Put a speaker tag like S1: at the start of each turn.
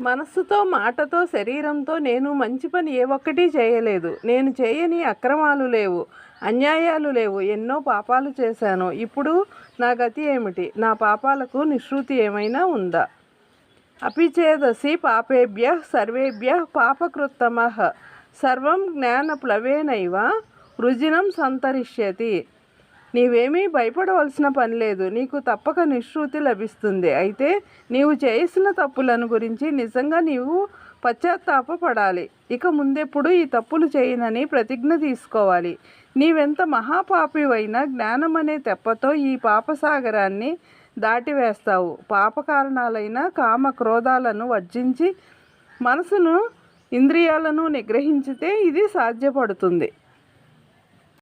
S1: మనస్సుతో మాటతో శరీరంతో నేను మంచి పని ఏ ఒక్కటి చేయలేదు. నేను చేయని అక్రమాలు లేవు అన్యాయాలు లేవు. ఎన్నో పాపాలు చేశాను. ఇప్పుడు నా గతి ఏమిటి? నా పాపాలకు నిశ్రుతి ఏమైనా ఉందా? అపిచేదసి పాపేభ్య సర్వేభ్య పాపకృత్తమ. సర్వం జ్ఞానప్లవేనైవ రుజినం సంతరిష్యతి. నీవేమీ భయపడవలసిన పని లేదు. నీకు తప్పక నిశ్రుతి లభిస్తుంది. అయితే నీవు చేసిన తప్పులను గురించి నిజంగా నీవు పశ్చాత్తాపపడాలి. ఇక ముందెప్పుడు ఈ తప్పులు చేయనని ప్రతిజ్ఞ తీసుకోవాలి. నీవెంత మహాపాపివైనా జ్ఞానం అనే తెప్పతో ఈ పాపసాగరాన్ని దాటివేస్తావు. పాప కారణాలైన కామ క్రోధాలను వర్జించి మనసును ఇంద్రియాలను నిగ్రహించితే ఇది సాధ్యపడుతుంది.